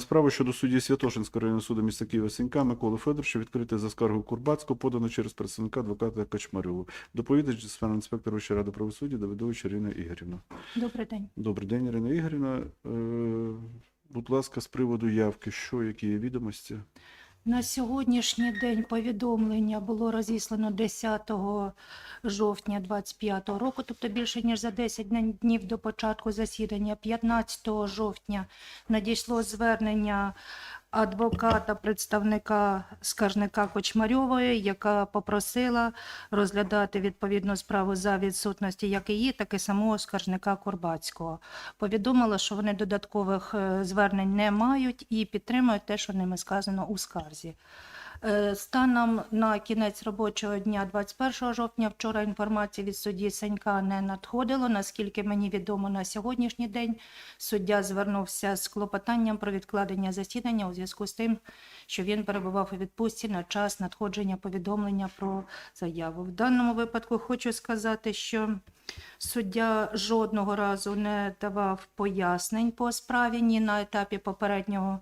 Справа щодо судді Святошинського районного суду міста Києва Сінька Миколи Федоровича відкрити за скаргою Курбацького, подано через представника адвоката Качмарьову. Доповідач дисциплінарний інспектор Вищої ради правосуддя Давидович Ірина Ігорівна. Добрий день. Добрий день, Ірина Ігорівна. Е, будь ласка, з приводу явки, що, які є відомості? На сьогоднішній день повідомлення було розіслано 10 жовтня 2025 року, тобто більше ніж за 10 днів- до початку засідання. 15 жовтня надійшло звернення адвоката, представника скаржника Кочмарьової, яка попросила розглядати відповідну справу за відсутності як її, так і самого скаржника Курбацького. Повідомила, що вони додаткових е, звернень не мають і підтримують те, що ними сказано у скарзі. Е, Станом на кінець робочого дня 21 жовтня вчора інформації від судді Санька не надходило. Наскільки мені відомо на сьогоднішній день, суддя звернувся з клопотанням про відкладення засідання у зв'язку з тим, що він перебував у відпустці на час надходження повідомлення про заяву. В даному випадку хочу сказати, що суддя жодного разу не давав пояснень по справі ні на етапі попереднього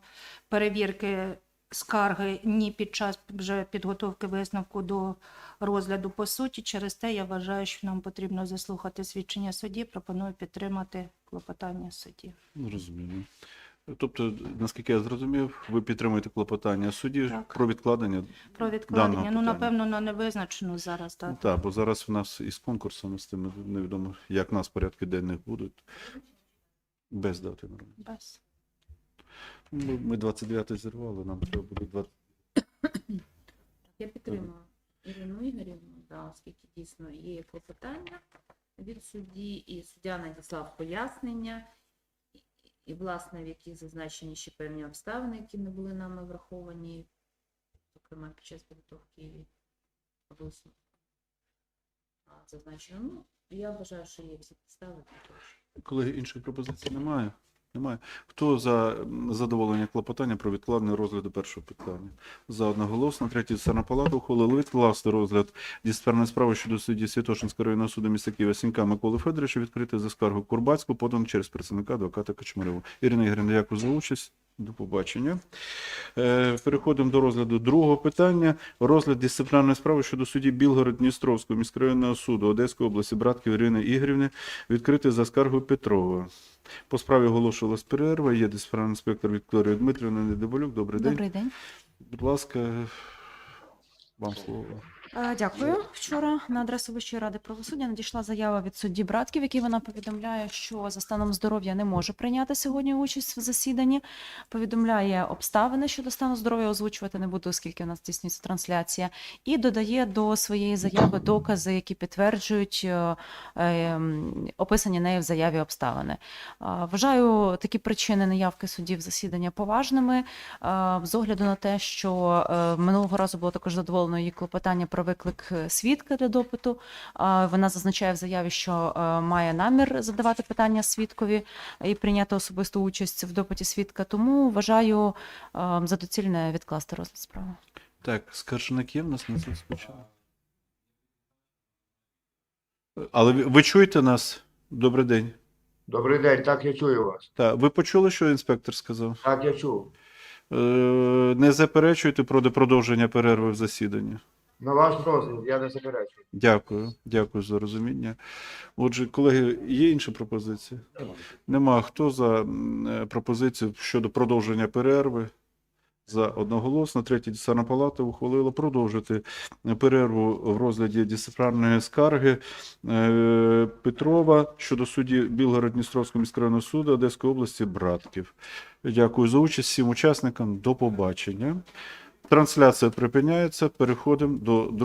перевірки скарги, ні під час вже підготовки висновку до розгляду по суті. Через те я вважаю, що нам потрібно заслухати свідчення судді. Пропоную підтримати клопотання судді. Ну, Розумію. Тобто, наскільки я зрозумів, ви підтримуєте клопотання судді Так. про відкладення? Про відкладення. Даного Ну, напевно, на невизначену зараз, так. Ну, так, бо зараз в нас із конкурсами з тим невідомо, як нас порядки денних будуть. Без дати нормально. Без. Ми, ми 29 зірвали, нам треба буде 20. Я підтримую Ірину Ігорівну, да, оскільки дійсно є клопотання від судді, і суддя надіслав пояснення, і, власне, в яких зазначені ще певні обставини, які не були нами враховані, зокрема під час підготовки висновку. Зазначено, ну, я вважаю, що є всі підстави Колеги, інших пропозицій немає. Немає. Хто за задоволення клопотання про відкладення розгляду першого питання? За одноголосно. Третій церна палата ухвалила відкласти розгляд дисциплінарної справи щодо судді Святошинського районного суду міста Києва Сінька Миколи Федоровича відкрити за скаргу Курбацьку, подану через представника адвоката Кочмареву. Ірина Ігорівна, дякую за участь. До побачення. Е, Переходимо до розгляду другого питання. Розгляд дисциплінарної справи щодо судді Білгород-Дністровського міськрайонного суду Одеської області братків Ірини Ігорівни відкрити за скаргою Петрова. По справі оголошувалась перерва. Є дисциплінарний інспектор Вікторія Дмитрівна Недоболюк. Добрий день. Добрий день. Будь ласка, вам слово. Е, Дякую. Вчора на адресу Вищої ради правосуддя надійшла заява від судді Братків, в якій вона повідомляє, що за станом здоров'я не може прийняти сьогодні участь в засіданні. Повідомляє обставини щодо стану здоров'я, озвучувати не буду, оскільки у нас здійснюється трансляція, і додає до своєї заяви докази, які підтверджують е, е, описані нею в заяві обставини. Е, Вважаю такі причини неявки судді в засідання поважними. З огляду на те, що минулого разу було також задоволено її клопотання про виклик е, свідка для допиту. Вона зазначає в заяві, що е, має намір задавати питання свідкові і прийняти особисту участь в допиті свідка. Тому вважаю е, за доцільне відкласти розгляд справи. Так, скаржник є в нас на це спочатку. Але ви, ви чуєте нас? Добрий день. Добрий день, так я чую вас. Так, ви почули, що інспектор сказав? Так я чув. Е, не заперечуєте проти продовження перерви в засіданні? На ваш розгляд я не заперечую. Дякую, дякую за розуміння. Отже, колеги, є інші пропозиції? Нема. Хто за е, пропозицію щодо продовження перерви? За одноголосно. Третя дисциплінарна палата ухвалила продовжити перерву в розгляді дисциплінарної скарги е, Петрова щодо судді Білгород-Дністровського міськрайонного суду Одеської області Братків. Дякую за участь всім учасникам. До побачення. Трансляція припиняється. Переходимо до другого.